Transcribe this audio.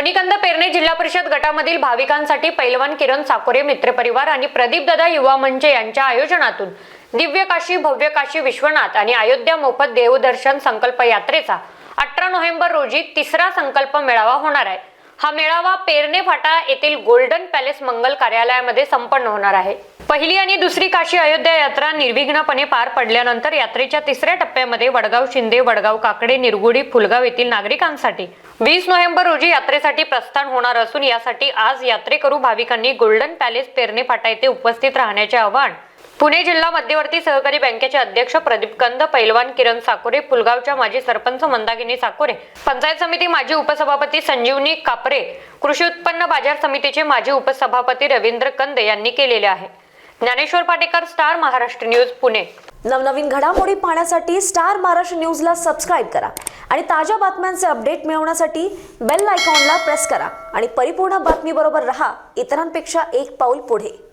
लोणीकंद पेरणे जिल्हा परिषद गटामधील भाविकांसाठी पैलवान किरण साकोरे मित्रपरिवार आणि प्रदीप दादा युवा मंच यांच्या आयोजनातून दिव्य काशी भव्य काशी विश्वनाथ आणि अयोध्या मोफत देवदर्शन संकल्प यात्रेचा अठरा नोव्हेंबर रोजी तिसरा संकल्प मेळावा होणार आहे. हा मेळावा पेरणे फाटा येथील गोल्डन पॅलेस मंगल कार्यालयामध्ये संपन्न होणार आहे. पहिली आणि दुसरी काशी अयोध्या यात्रा निर्विघ्नपणे पार पडल्यानंतर यात्रेच्या तिसऱ्या टप्प्यामध्ये वडगाव शिंदे वडगाव काकडे निरगुडी फुलगाव येथील नागरिकांसाठी वीस नोव्हेंबर रोजी यात्रेसाठी प्रस्थान होणार असून यासाठी आज यात्रेकरू भाविकांनी गोल्डन पॅलेस पेरणे फाटा येथे उपस्थित राहण्याचे आवाहन पुणे जिल्हा मध्यवर्ती सहकारी बँकेचे अध्यक्ष प्रदीप कंद पैलवान किरण साकोरे पुलगावच्या माजी सरपंच मंदागिनी साकोरे पंचायत समिती माजी उपसभापती संजीवनी कापरे कृषी उत्पन्न बाजार समितीचे माजी उपसभापती रवींद्र कंद यांनी केलेले आहे. Dnyaneshwar Patekar Star Maharashtra News Pune. नवनवीन घडामोडी पाहण्यासाठी स्टार महाराष्ट्र न्यूजला सबस्क्राईब करा आणि ताज्या बातम्यांचे अपडेट मिळवण्यासाठी बेल आयकॉनला प्रेस करा आणि परिपूर्ण बातमीबरोबर रहा. इतरांपेक्षा एक पाऊल पुढे.